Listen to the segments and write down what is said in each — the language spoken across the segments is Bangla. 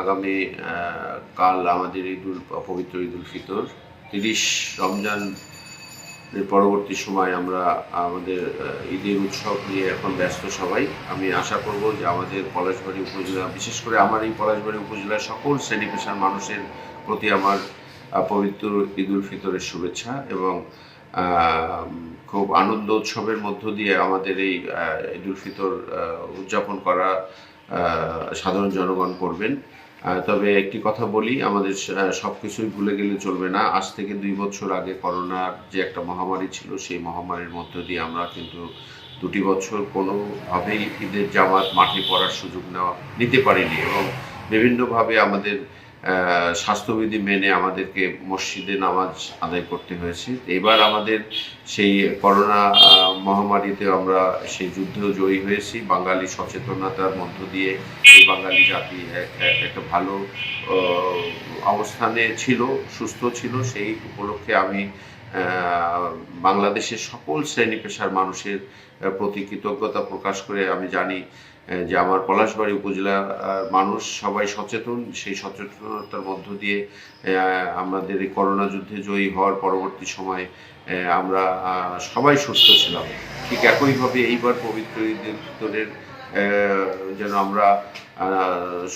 আগামী কাল আমাদের ঈদুল, পবিত্র ঈদুল ফিতর। তিরিশ রমজান পরবর্তী সময় আমরা আমাদের ঈদের উৎসব নিয়ে এখন ব্যস্ত সবাই। আমি আশা করব যে আমাদের পলাশবাড়ি উপজেলা, বিশেষ করে আমার এই পলাশবাড়ি উপজেলার সকল শ্রেণি পেশার মানুষের প্রতি আমার পবিত্র ঈদুল ফিতরের শুভেচ্ছা এবং খুব আনন্দ উৎসবের মধ্য দিয়ে আমাদের এই ঈদুল ফিতর উদযাপন করা সাধারণ জনগণ করবেন। তবে একটি কথা বলি, আমাদের সব কিছুই ভুলে গেলে চলবে না। আজ থেকে দুই বছর আগে করোনার যে একটা মহামারী ছিল, সেই মহামারীর মধ্য দিয়ে আমরা কিন্তু দুটি বছর কোনোভাবেই ঈদের জামাত মাঠে পড়ার সুযোগ নেওয়া, নিতে পারিনি এবং বিভিন্নভাবে আমাদের স্বাস্থ্যবিধি মেনে আমাদেরকে মসজিদে নামাজ আদায় করতে হয়েছে। এবার আমাদের সেই করোনা মহামারীতে আমরা সেই যুদ্ধেও জয়ী হয়েছি। বাঙালি সচেতনতার মধ্য দিয়ে এই বাঙালি জাতি এক- এক- একটা ভালো অবস্থানে ছিল, সুস্থ ছিল। সেই উপলক্ষে আমি বাংলাদেশের সকল শ্রেণি পেশার মানুষের প্রতি কৃতজ্ঞতা প্রকাশ করে আমি জানি যে আমার পলাশবাড়ি উপজেলার মানুষ সবাই সচেতন, সেই সচেতনতার মধ্য দিয়ে আমাদের এই করোনা যুদ্ধে জয়ী হওয়ার পরবর্তী সময় আমরা সবাই সুস্থ ছিলাম। ঠিক একইভাবে এইবার পবিত্র ঈদের ভিতরের যেন আমরা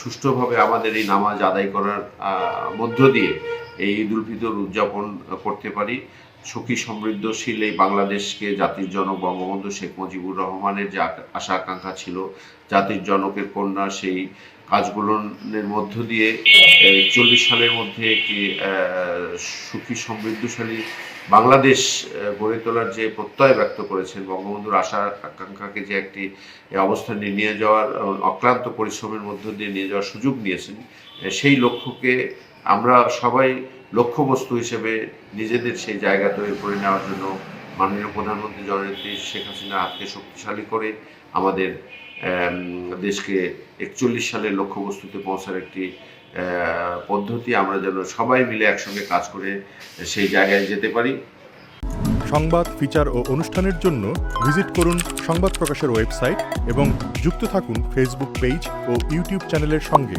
সুষ্ঠুভাবে আমাদের এই নামাজ আদায় করার মধ্য দিয়ে এই ঈদ উল ফিতর উদযাপন করতে পারি। সুখী, সমৃদ্ধশীল এই বাংলাদেশকে জাতির জনক বঙ্গবন্ধু শেখ মুজিবুর রহমানের যে আশা আকাঙ্ক্ষা ছিল, জাতির জনকের কন্যা সেই কাজগুলোর মধ্য দিয়ে চল্লিশ সালের মধ্যে একটি সুখী, সমৃদ্ধশালী বাংলাদেশ গড়ে তোলার যে প্রত্যয় ব্যক্ত করেছেন, বঙ্গবন্ধুর আশা আকাঙ্ক্ষাকে যে একটি অবস্থানে নিয়ে যাওয়ার অক্লান্ত পরিশ্রমের মধ্য দিয়ে নিয়ে যাওয়ার সুযোগ নিয়েছেন সেই লক্ষ্যকে আমরা সবাই লক্ষ্যবস্তু হিসেবে নিজেদের সেই জায়গা তৈরি করে নেওয়ার জন্য মাননীয় প্রধানমন্ত্রী জননেত্রী শেখ হাসিনা হাতকে শক্তিশালী করে আমাদের দেশকে একচল্লিশ সালের লক্ষ্যবস্তুতে পৌঁছার একটি পদ্ধতি আমরা যেন সবাই মিলে একসঙ্গে কাজ করে সেই জায়গায় যেতে পারি। সংবাদ, ফিচার ও অনুষ্ঠানের জন্য ভিজিট করুন সংবাদ প্রকাশের ওয়েবসাইট এবং যুক্ত থাকুন ফেসবুক পেজ ও ইউটিউব চ্যানেলের সঙ্গে।